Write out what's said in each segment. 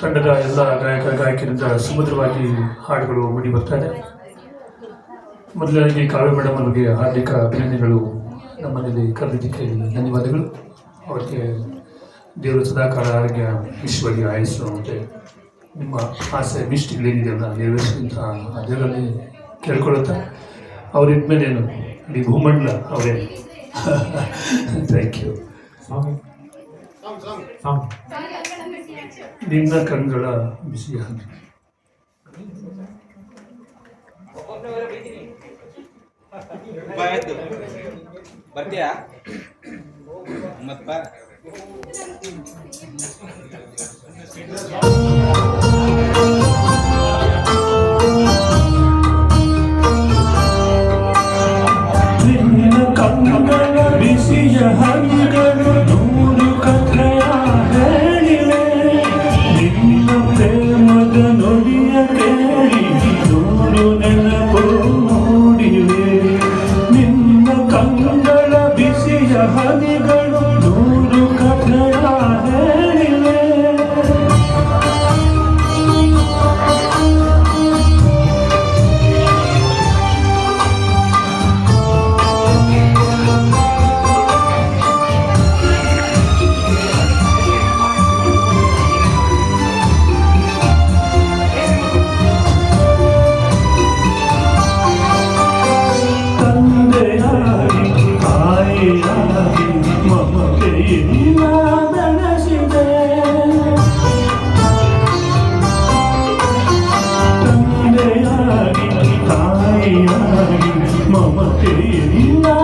ತಂಡದ ಎಲ್ಲ ಗಾಯಕ ಗಾಯಕರಿಂದ ಸುಮಧುರವಾಗಿ ಹಾಡುಗಳು ಮೂಡಿ ಬರ್ತಾ ಇದೆ. ಮೊದಲನೇದಾಗಿ ಕಾವ್ಯ ಮೇಡಮ್ ಅವರಿಗೆ ಹಾರ್ದಿಕ ಅಭಿನಂದನೆಗಳು. ನಮ್ಮಲ್ಲಿ ಕರೆದಿದ್ದಕ್ಕೆ ಧನ್ಯವಾದಗಳು. ಅವರಿಗೆ ದೇವರು ಸದಾಕಾಲ ಆರೋಗ್ಯ ವಿಶ್ವವಾಗಿ ಆಯಸ್ಸು ಮತ್ತು ನಿಮ್ಮ ಆಸೆ ಅಭಿಷ್ಟಗಳೇನಿದೆಯಲ್ಲ ನೆರವೇರಿಸಿದಂಥ ಆ ದೇವರಲ್ಲಿ ಕೇಳ್ಕೊಳ್ಳುತ್ತಾ, ಅವರಿದ್ಮೇಲೆ ಏನು? ಇಡೀ ಭೂಮಂಡಲ ಅವರೇ. ಥ್ಯಾಂಕ್ ಯು ನಿನ್ನ ಕಣ್ಗಳ ಬಿಸಿ ಹಾಗೆ ಬಾಯ್ತು ಬರ್ತೀಯಾ? ಮತ್ ಬಾ. ನಿನ್ನ ಕಣ್ಣುಗಳ ಬಿಸಿಯ ಹನಿಗಳು Lina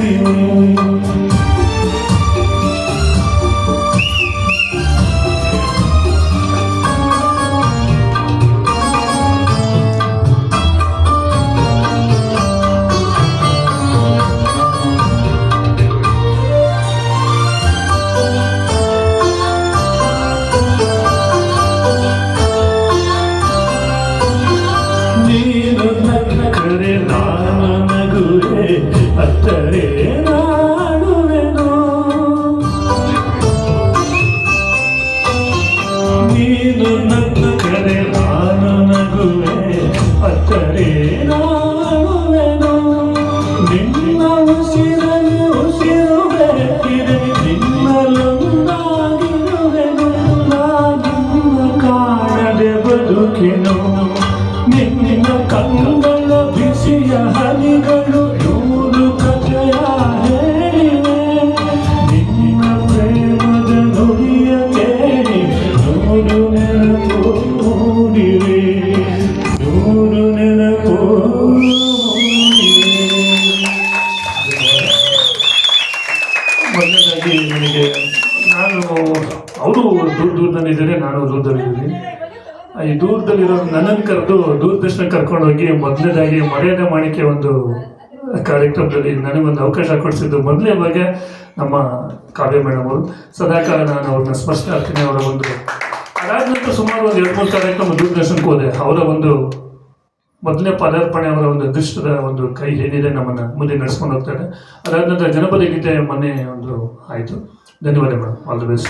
দিনে ಅತ್ತರೆ ನಾಡುವೆನು? ನೀನು ಕರೆ ನಾನು ನಗುವೆ ಮೊದಲನೇದಾಗಿ ನನಗೆ ನಾನು ಅವರು ದೂರ ದೂರದಲ್ಲಿದ್ದಾರೆ ನಾನು ದೂರದಲ್ಲಿದ್ದೀನಿ ಈ ದೂರದಲ್ಲಿರೋ ನನ್ನನ್ನು ಕರೆದು ದೂರದರ್ಶನ ಕರ್ಕೊಂಡೋಗಿ ಮೊದಲನೇದಾಗಿ ಮರ್ಯಾದೆ ಮಾಡಿಕೆ ಒಂದು ಕಾರ್ಯಕ್ರಮದಲ್ಲಿ ನನಗೊಂದು ಅವಕಾಶ ಕೊಡಿಸಿದ್ದು. ಮೊದಲನೇ ಬಗ್ಗೆ ನಮ್ಮ ಕಾವ್ಯ ಮೇಡಮ್ ಅವರು, ಸದಾಕಾಲ ನಾನು ಅವ್ರನ್ನ ಸ್ಪಷ್ಟ ಆಗ್ತೀನಿ ಅವರ ಒಂದು ಅದಾದ ನಂತರ ಸುಮಾರು ಒಂದು ಎರಡು ಮೂರು ಕಾರ್ಯಕ್ರಮ ದೂರದರ್ಶನಕ್ಕೆ ಹೋದೆ. ಅವರ ಒಂದು ಮೊದಲನೇ ಪದಾರ್ಪಣೆ ಅವರ ಒಂದು ಅದೃಷ್ಟದ ಒಂದು ಕೈ ಏನಿದೆ ನಮ್ಮನ್ನು ಮುಂದೆ ನಡೆಸ್ಕೊಂಡು ಹೋಗ್ತಾರೆ. ಅದಾದ ನಂತರ ಜನಪದ ಗೀತೆ ಮೊನ್ನೆ ಒಂದು ಆಯಿತು. ಧನ್ಯವಾದ ಮೇಡಮ್ ಆಲ್ ದ ಬೆಸ್ಟ್